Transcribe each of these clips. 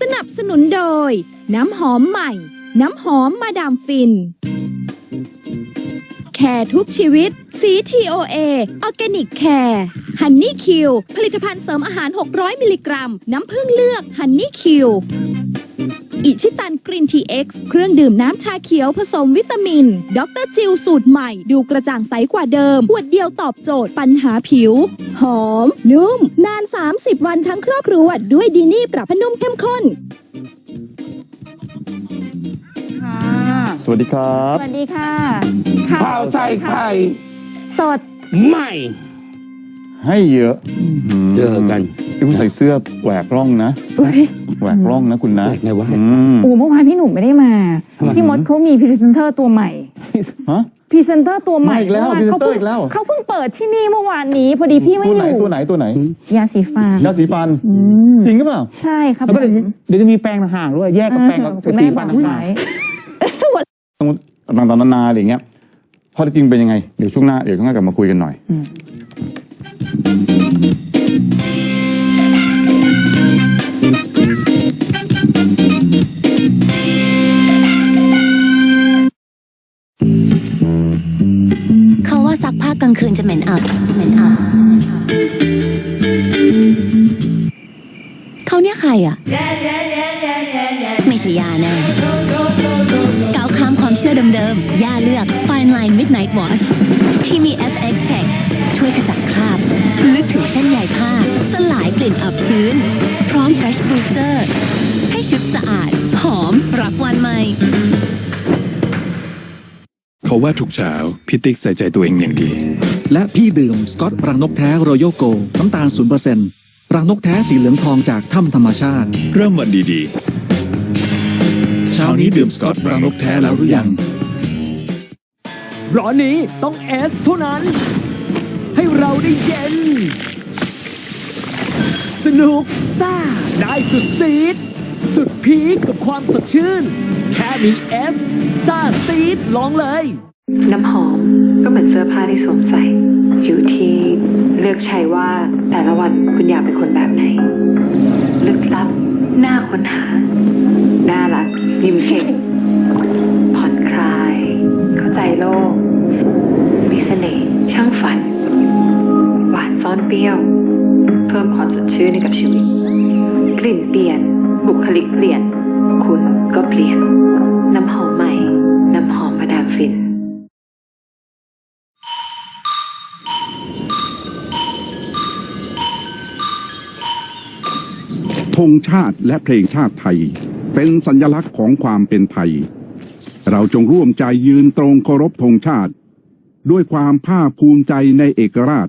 สนับสนุนโดย น้ำหอมใหม่ น้ำหอมมาดามฟิน แคร์ทุกชีวิต สี TOA ออร์แกนิกแคร์ฮันนี่คิว ผลิตภัณฑ์เสริมอาหาร 600 มิลลิกรัม น้ำผึ้งเลือกฮันนี่คิว อิชิตันกรีนทีเอ็กซ์เครื่องดื่มน้ำชาเขียวผสมวิตามินดรจิลสูตรใหม่ดูกระจ่างใสกว่าเดิมขวดเดียวตอบโจทย์ปัญหาผิว หอม นุ่ม นาน 30 วันทั้งครอบครัวด้วยดีนี่ปรับผ้านุ่มเข้มข้น ค่ะสวัสดีครับสวัสดีค่ะข่าวใส่ไข่สด ใหม่ ให้เยอะเจอกันที่คุณใส่เสื้อแหวกร่องนะเฮ้ยแหวกร่องนะคุณนะแหวกไงวะอืมอูเมื่อวานพี่หนุ่มไม่ได้มาทำไมพี่มดเขามีพรีเซนเตอร์ตัวใหม่ฮะพรีเซนเตอร์ตัวใหม่มาอีกแล้วมื่วานเขาพรีเซนเตอร์เพิ่งอีกแล้วเขาเพิ่งเปิดที่นี่เมื่อวานนี้ พอดีพี่ไม่ตัวอไหนยู่ตัวไหนตัวไหน ยาสีฟันยาสีฟันจริงหรือเปล่าใช่ครับแล้วก็เดี๋ยวผมเดี๋ยวจะมีแปรงต่างหากด้วยแยกกับแปรงกับคุณแม่สีบฟัอนกต่างหากไว้ต่างๆนานาอะไรอย่างเงี้ยข้อเท็จจริงเป็นยังไงเดี๋ยวช่วงหน้าเดี๋ยวช่วงหน้ากลับมาคุยกันหน่อย เขาว่าซักผ้ากลางคืนจะเหม็นอับจะเหม็นอับเขาเนี่ยใครอะ ไม่ใช่ยาแน่ก้าวข้ามความเชื่อเดิมๆย่าเลือก Fine Line Midnight Wash ที่มี FX Tech ช่วยขจัดคราบ ลึกถึงเส้นใยผ้า สลายกลิ่นอับชื้น พร้อม Fresh Booster ให้ชุดสะอาด หอม รับวันใหม่เขาว่าทุกเช้าพี่ติ๊กใส่ใจตัวเองอย่างดี และพี่ดื่มสกอตรังนกแท้รอยัลโกน้ำตาล 0%รังนกแท้สีเหลืองทองจากถ้ำธรรมชาติ เริ่มวันดีๆ เช้านี้ดื่มสกอตรังนกแท้แล้วหรือยัง ร้อนนี้ต้องเอสเท่านั้น ให้เราได้เย็น สนุกซ่า ได้สุดซีด สุดพีคกับความสดชื่น แค่มีเอสซ่าซีดลองเลย น้ำหอมก็เหมือนเสื้อผ้าที่สวมใส่ อยู่ที่เลือกใช้ว่าแต่ละวันคุณอยากเป็นคนแบบไหน ลึกลับ น่าค้นหา น่ารัก ยิ้มเก่ง รี้ยว เพิ่มความสดชื่นให้กับชีวิต กลิ่นเปลี่ยน บุคลิกเปลี่ยน คุณก็เปลี่ยน น้ำหอมใหม่ น้ำหอมมาดามฟินธงชาติและเพลงชาติไทย เป็นสัญลักษณ์ของความเป็นไทย เราจงร่วมใจยืนตรงเคารพธงชาติ ด้วยความภาคภูมิใจในเอกราช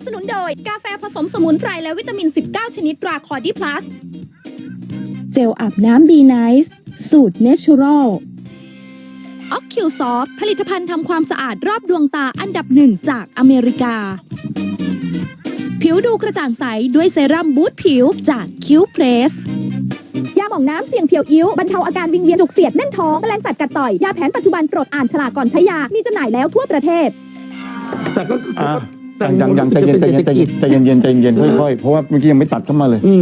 บสนุนโดย กาแฟผสมสมุนไพรและวิตามิน 19 ชนิดตราคอร์ดีพลัส เจลอาบน้ำบีไนซ์สูตรเนเชอรัลออคิวซอฟผลิตภัณฑ์ทำความสะอาดรอบดวงตาอันดับหนึ่งจากอเมริกา ผิวดูกระจ่างใส ด้วยเซรั่มบูทผิวจากคิวเพรสยาหม่องน้ำเสี่ยงเพียวอิ้ว บรรเทาอาการวิงเวียนจุกเสียดแน่นท้องแมลงสัตว์กัดต่อย ยาแผนปัจจุบันโปรดอ่านฉลากก่อนใช้ยา มีจำหน่ายแล้วทั่วประเทศ แต่ก็คืออะแต่ ยังยังยังใจเย็นใจเย็นใจเย็นใจเย็นใจเย็นค่อยๆเพราะว่าเมื่อกี้ยังไม่ตัดเข้ามาเลย